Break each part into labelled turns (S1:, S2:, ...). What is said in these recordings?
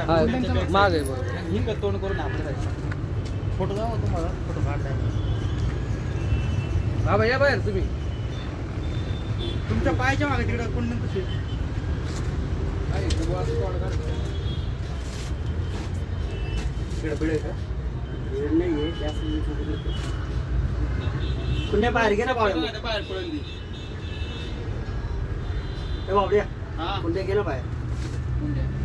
S1: हा माग आहे बरोबर
S2: ही कर तोंड करून आपल्याला फोटो जाऊ तुम्हाला फोटो काढलाय
S1: बाबा या बाहेर तुम्ही
S2: तुमच्या पायाच्या मागे तिकडे कोण कशी तिकडे बिळ का बाहेर घे ना बावड्या
S3: बाहेर पडेल ती.
S2: ए बावड्या
S3: हा.
S2: घे ना बाहेर Gracias.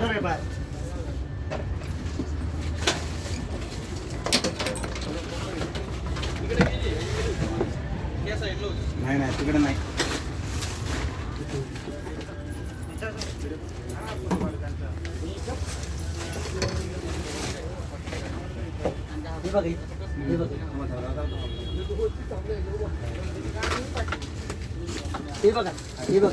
S2: अरे बाय
S3: या साईडला होती.
S2: नाही नाही तिकडे नाही हे बघ हे बघ हे बघा हे बघ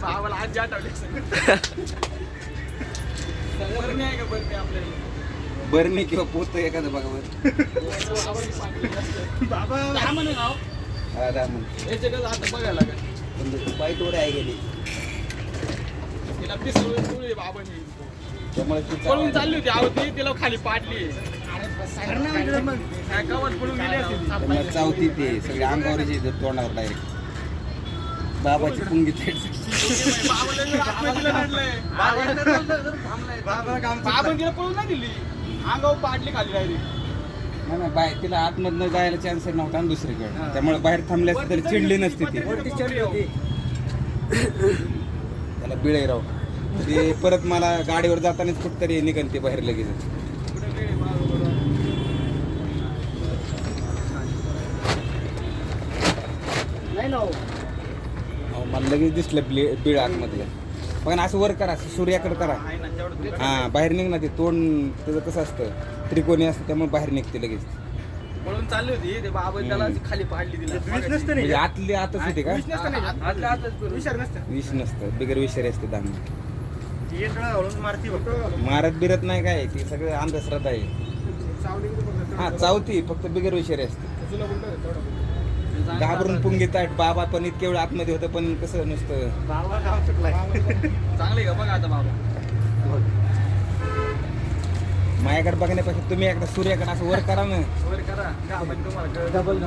S3: भावाला आजी आठवली का
S4: बरणी किंवा पोत एखादं बघा बरं
S2: बाबा
S3: दहा
S4: हा, दहा मिनिट.
S3: कसं आता बघायला लागेल
S4: पण ते पाय आहे गेली
S3: तिला पिसवून तुळी बाबांनी
S4: त्यामुळे ती
S3: पळून चालली होती आवती तिला खाली पाडली काय गावात पळून गेली
S4: त्यामुळे चावती ते सगळे अंगावर येते तोंडावर डायरेक्ट बाबाची पुंगी थेट
S3: बाबाला रडलंय. तिला पळून नाही दिली अंगावर पाडली खाली डायरेक्ट
S4: नाही नाही बाहेर तिला आतमधनं जायला चान्स नव्हता ना दुसरीकडे. त्यामुळे बाहेर थांबले असते तरी चिडली नसती ती. त्याला बिळे राव. ते परत मला गाडीवर जातानाच कुठतरी निघन ते बाहेर लगेच.
S2: नाही ना हो.
S4: मला लगेच दिसलं बिळे बिळ आतमधलं. बघा ना असं वर करा असं सूर्याकडे करा. हा बाहेर निघ ना ते तोंड त्याचं कसं असतं त्रिकोणी असतं त्यामुळे बाहेर निघते लगेच.
S3: पळून चालली होती ते बाबा त्याला खाली पाडली
S4: म्हणजे
S2: नाही
S4: आतली आतच होते का?
S3: विष नसतं नाही
S1: आतल्या आतच करू.
S3: विचार नसतं.
S4: विष नसतं बिगर विषारी असते दाम
S2: एक मारती फक्त.
S4: मारत बिरत नाही काय ती सगळं अंधश्रद्धा आहे. हा चावती फक्त बिगर विषारी असते. घाबरून पुंगी ताट बाबा पण इतके वेळ आतमध्ये होतं पण कसं नुसतं?
S2: बाबा गाव चुकलाय
S3: चांगले का बघा आता बाबा.
S4: माझ्याकडे बघण्यापेक्षा तुम्ही एकदा सूर्याकडे असं वर करा ना.
S3: वर करा. का आपण तुम्हाला कळलं.
S2: Double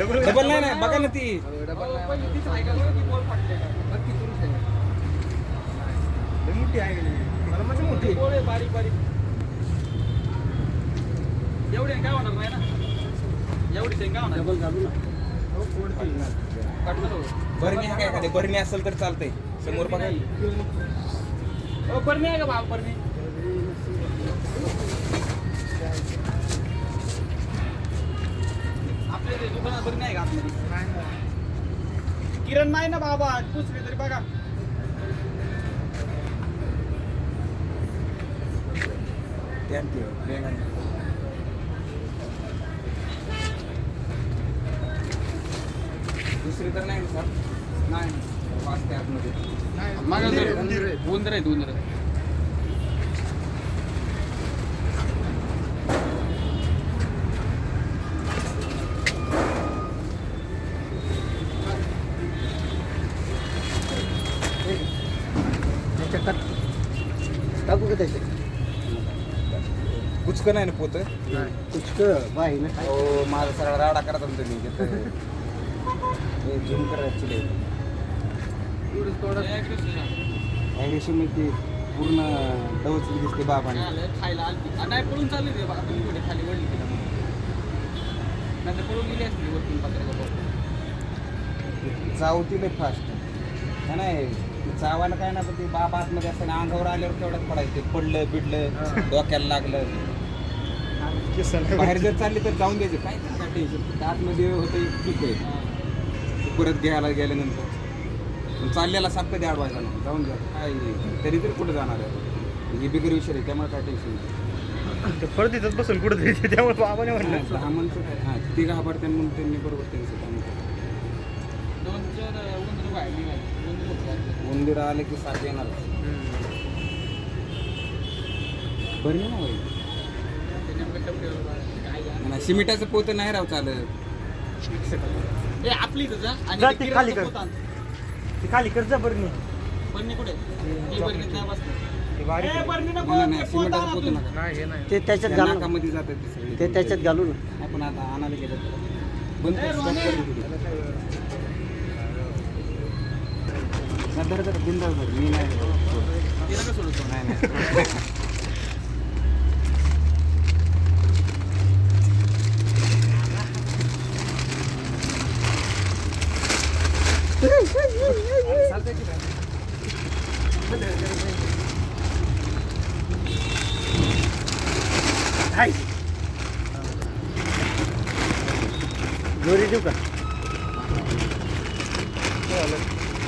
S2: double.
S4: डबल नाही ना बघा ना ती.
S1: डबल
S3: पण.
S2: मोठी आहे म्हणजे मोठी
S3: बोल आहे बारीक बारीक. एवढी काय होणार नाही ना? एवढी काय होणार?
S2: डबल घालू
S3: ठेवू.
S4: बरणी आहे का एखादी? बरणी असेल तर चालतंय. समोर बघा.
S3: ओ परणी आहे का बाबा परणी आपल्या दुकानात बरणी आहे का आतमध्ये किरण नाही ना बाबा पुसले तरी बघा.
S4: दुसरी तर नाही सर.
S3: नाही
S4: वाचते आतमध्ये.
S3: मागं
S2: उंदीर उंदीर आहे.
S3: उंदीर आहेत उंदीर आहेत.
S2: टाकू का त्याचे
S4: कुचकं नाही ना पोत?
S2: कुचक बाई ना
S4: हो माझा सगळा राडा करता तुम्ही तिथं. झूम कर
S1: थोडं
S4: ॲग्रेशन ती पूर्ण डवचली दिसते बाबाने.
S3: खायला नाही पळून चालली ते बाबा खाली वळली तिला नाही पळून गेली असती
S4: चावतील फास्ट का नाही ते चावायला काय ना पण ते बाबा आतमध्ये असताना अंगावर आल्यावर तेवढ्यात पडायचं. ते पडलं बिडलं डोक्याला लागलं बाहेर जर चालली तर जाऊन द्यायचं. काय टेन्शन आतमध्ये होतं ठीक आहे. परत घ्यायला गेल्यानंतर. चाललेला साप कधी अडवायचा नाही जाऊन द्या काय तरी तरी कुठं जाणार आहे? हे बिगर विषय आहे त्यामुळे काय टेन्शन नाही.
S2: परत तिथंच बसून कुठं तरी त्यामुळे बाबाने म्हणलं.
S4: दहा माणसं काय? हां ती घाबरते म्हणून त्यांनी बरोबर त्यांचं काम केलं.
S3: दोन चार उंदर
S4: आले की साप येणार. बरं नाही ना होईल. म्हणा, सिमिटाचं पोतं नाही राव चालत.
S3: ए आपली
S2: जा
S3: ते किराणाचं
S2: खाली कर.
S3: पोत आण.
S2: ती खाली कर जा बरं नाही
S3: बरणी कुठे नाही बसली.
S2: ते बारीक
S3: ए, बरणी नको,
S4: नाही नाही
S3: ते पोत
S4: सिमिटाचं
S3: आण
S4: पोतं
S3: आतून.
S4: नका
S1: नाही हे नाही
S5: ते त्याच्यात
S4: त्या
S5: घालू
S4: नाकामध्ये जातात ते सगळे
S5: ते त्याच्यात घालू ना
S4: आपण आता आणायला गेलो तर. बंद कर, stop. नाही, धर, धर. मी नाही
S3: तिला का सोडतो
S4: नाही नाही
S5: जोरी देऊ का
S2: झालं.